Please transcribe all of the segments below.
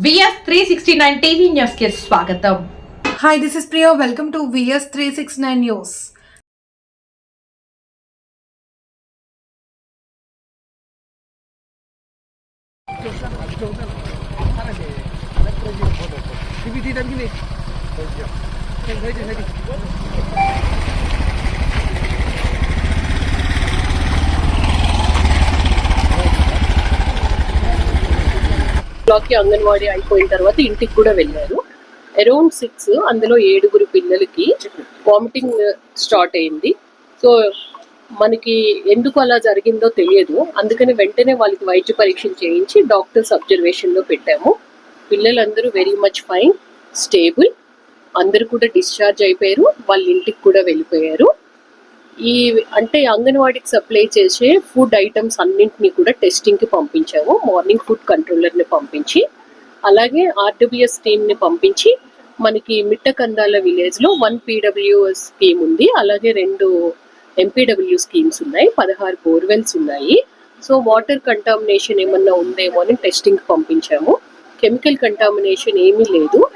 నమస్కారం VS three sixty nine TV news కి స్వాగతం Hi, this is Priya. Welcome to VS369 News. Anganwadi అయిపోయిన తర్వాత ఇంటికి కూడా వెళ్ళారు. అరౌండ్ సిక్స్ అందులో ఏడుగురు పిల్లలకి వామిటింగ్ స్టార్ట్ అయింది. సో మనకి ఎందుకు అలా జరిగిందో తెలియదు. అందుకని వెంటనే వాళ్ళకి వైద్య పరీక్షలు చేయించి డాక్టర్స్ అబ్జర్వేషన్లో పెట్టాము. పిల్లలందరూ వెరీ మచ్ ఫైన్ స్టేబుల్ అందరూ కూడా డిశ్చార్జ్ అయిపోయారు. వాళ్ళ ఇంటికి కూడా వెళ్ళిపోయారు. ఈ అంటే అంగన్వాడీకి సప్లై చేసే ఫుడ్ ఐటమ్స్ అన్నింటినీ కూడా టెస్టింగ్కి పంపించాము. మార్నింగ్ ఫుడ్ కంట్రోలర్ని పంపించి అలాగే ఆర్డబ్ల్యూఎస్ టీమ్ని పంపించి మనకి మిట్టకందాల విలేజ్లో వన్ పీడబ్ల్యూఎస్ స్కీమ్ ఉంది. అలాగే రెండు ఎంపీడబ్ల్యూ స్కీమ్స్ ఉన్నాయి. పదహారు బోర్వెల్స్ ఉన్నాయి. సో వాటర్ కంటామినేషన్ ఏమన్నా ఉందేమో అని టెస్టింగ్కి పంపించాము. కెమికల్ కంటామినేషన్ ఏమీ లేదు.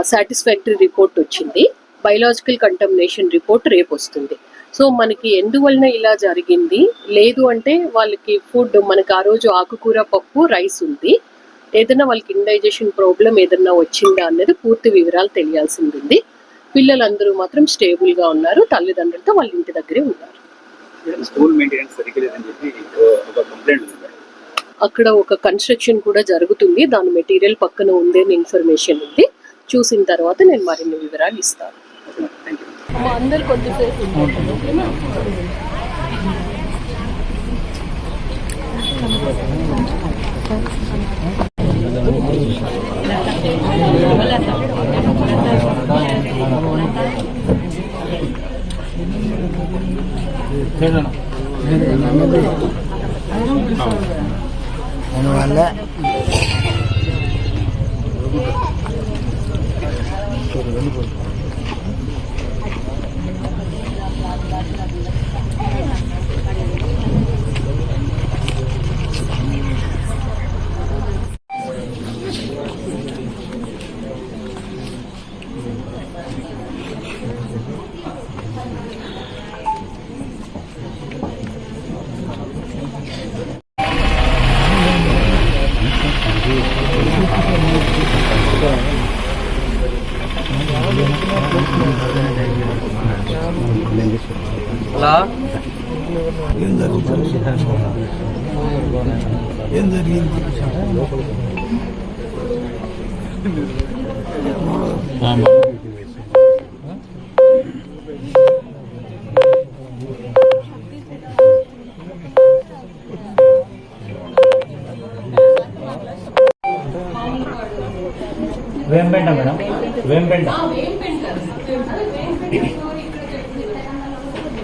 సాటిస్ఫాక్టరీ రిపోర్ట్ వచ్చింది. బయలాజికల్ కంటామినేషన్ రిపోర్ట్ రేపు వస్తుంది సో మనకి ఎందువలన ఇలా జరిగింది. లేదు అంటే వాళ్ళకి ఫుడ్ మనకి ఆ రోజు ఆకుకూర పప్పు రైస్ ఉంది. ఏదైనా వాళ్ళకి ఇండైజెషన్ ప్రాబ్లం ఏదైనా వచ్చిందా అన్నది పూర్తి వివరాలు తెలియాల్సింది ఉంది పిల్లలందరూ మాత్రం స్టేబుల్గా ఉన్నారు. తల్లిదండ్రులతో వాళ్ళ ఇంటి దగ్గరే ఉన్నారు. స్కూల్ మెయింటెనెన్స్ సరిగ్గా లేదని చెప్పి ఒక కంప్లైంట్ ఉంది. మేడం. అక్కడ ఒక కన్స్ట్రక్షన్ కూడా జరుగుతుంది. దాని మెటీరియల్ పక్కన ఉంది అని ఇన్ఫర్మేషన్ ఉంది. చూసిన తర్వాత నేను మరిన్ని వివరాలు ఇస్తాను. అందరు కొద్దిసేపు అందువల్ల ఏం జరిగింది వేంపెంట మేడం వేంపెంట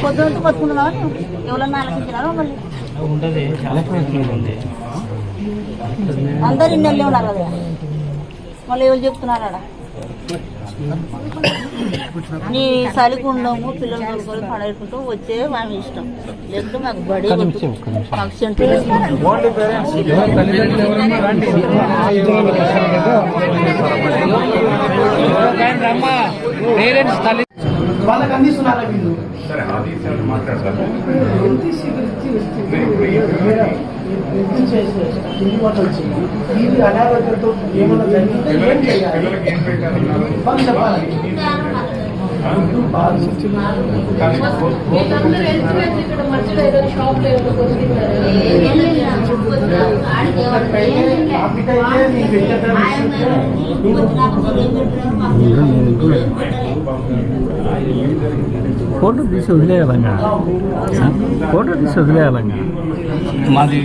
పొద్దున పట్టుకున్నావా ఎవరన్నా ఆలోచించినారో మళ్ళీ ఉంటుంది. చాలా ప్రయత్నం ఉంది. అందరు ఇన్నెళ్ళే ఉన్నారు కదా మళ్ళీ ఎవరు చెప్తున్నారు ఆడ నీ సలికి ఉండము పిల్లలు కొనుక్కొని పడేసుకుంటూ వచ్చే మాకు ఇష్టం లేకుంటే మాకు బడి. మాకు సెంటర్ పేరెంట్స్ తల్లి వాళ్ళకి అందిస్తున్నారా వీళ్ళు సరే ఇది అనారోగ్యంతో ఏమైనా జరిగిందా పిల్లలకి ఏం పెట్టారన్నారు వాళ్ళు చెప్పాలి. పెట్టేద్దాం. ఫోటో తీసి వదిలేయాలంగా ఫోటో తీసి వదిలేయాలంగా మాది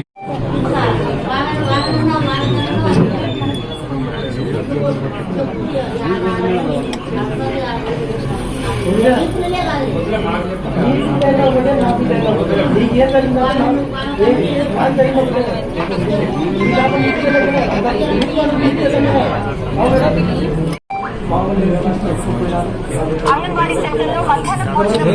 అంగన్వాడీ సెంటర్లో మధ్యాహ్న భోజనం